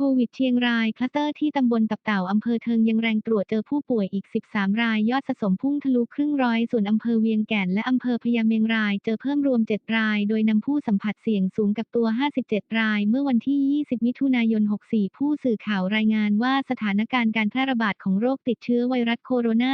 ควิดเชียงรายคลัสเตอร์ที่ตำบลตับเต่าอำเภอเทิงยังแรงตรวจเจอผู้ป่วยอีก 13 ราย ยอดสะสมพุ่งทะลุครึ่งร้อย ส่วนอำเภอเวียงแก่นและอำเภอพญาเมงราย เจอเพิ่มรวม 7 ราย โดยนำผู้สัมผัสเสี่ยงสูงกับตัว 57 ราย เมื่อวันที่ 20 มิถุนายน 64 ผู้สื่อข่าวรายงานว่าสถานการณ์การแพร่ระบาดของโรคติดเชื้อไวรัสโคโรนา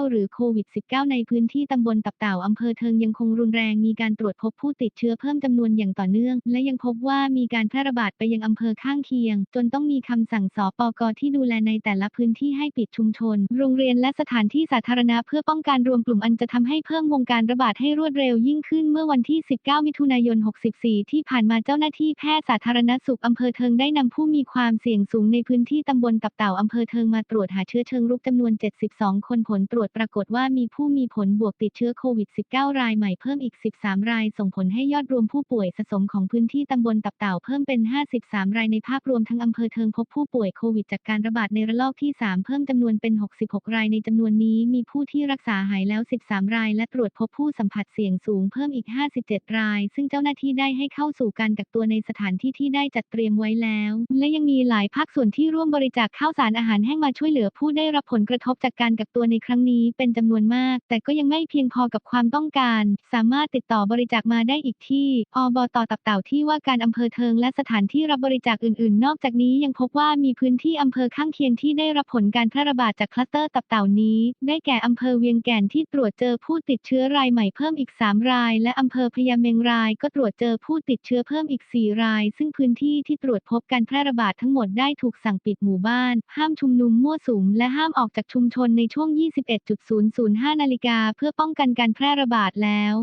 2019 หรือโควิด -19 ในพื้นที่ตำบลตับเต่าอำเภอเทิงยังคงรุนแรงมีการตรวจพบผู้ติดเชื้อเพิ่มจำนวนอย่างต่อเนื่อง และยังพบว่ามีการแพร่ระบาดไปยังอำเภอข้างเคียงจนต้องมีคำสั่งสปกที่ดูแลในแต่ละพื้นที่ให้ปิดชุมชน โรงเรียนและสถานที่สาธารณะเพื่อป้องกันรวมกลุ่มอันจะทำให้เพิ่มวงการระบาดให้รวดเร็วยิ่งขึ้นเมื่อวันที่ 19 มิถุนายน 64 ที่ผ่านมาเจ้าหน้าที่แพทย์สาธารณสุขอำเภอเทิงได้นำผู้มีความเสี่ยงสูงในพื้นที่ตำบลตับเต่าอำเภอเทิงมาตรวจหาเชื้อเชิงรุกจำนวน 72 คนผลตรวจปรากฏว่ามีผู้มีผลบวกติดเชื้อโควิด -19 รายใหม่เพิ่มอีก 13 ราย ส่งผลให้ยอดรวมผู้ป่วยสะสมของพื้นที่ตำบลตับเต่าเพิ่มเป็น 53 รายในภาพรวมทั้งอำเภอเทิงพบผู้ป่วยโควิดจากการระบาดในระลอกที่ 3 เพิ่มจำนวนเป็น 66 รายในจำนวนนี้มีผู้ที่รักษาหายแล้ว 13 ราย และตรวจพบผู้สัมผัสเสี่ยงสูงเพิ่มอีก 57 ราย ซึ่งเจ้าหน้าที่ได้ให้เข้าสู่การกักตัวในสถานที่ที่ได้จัดเตรียมไว้แล้ว และยังมีหลายภาคส่วนที่ร่วมบริจาคข้าวสารอาหารแห้งมาช่วยเหลือผู้ได้รับผลกระทบจากการกักตัวในครั้งนี้เป็นจำนวนมาก แต่ก็ยังไม่เพียงพอกับความต้องการ สามารถติดต่อบริจาคมาได้อีกที่อบตตับเต่าที่ว่าการอำเภอเทิงและสถานที่รับบริจาคอื่นๆนอกจากนี้ยังพบว่ามีพื้นที่อำเภอข้างเคียงที่ได้รับผลการแพร่ระบาดจากคลัสเตอร์ตับเต่านี้ ได้แก่อำเภอเวียงแก่นที่ตรวจเจอผู้ติดเชื้อรายใหม่เพิ่มอีก 3 ราย และอำเภอพญาเมงราย ก็ตรวจเจอผู้ติดเชื้อเพิ่มอีก 4 ราย ซึ่งพื้นที่ที่ตรวจพบการแพร่ระบาดทั้งหมดได้ถูกสั่งปิดหมู่บ้าน ห้ามชุมนุมมั่วสุมและห้ามออกจากชุมชนในช่วง 21.005 นาฬิกาเพื่อป้องกันการแพร่ระบาดแล้ว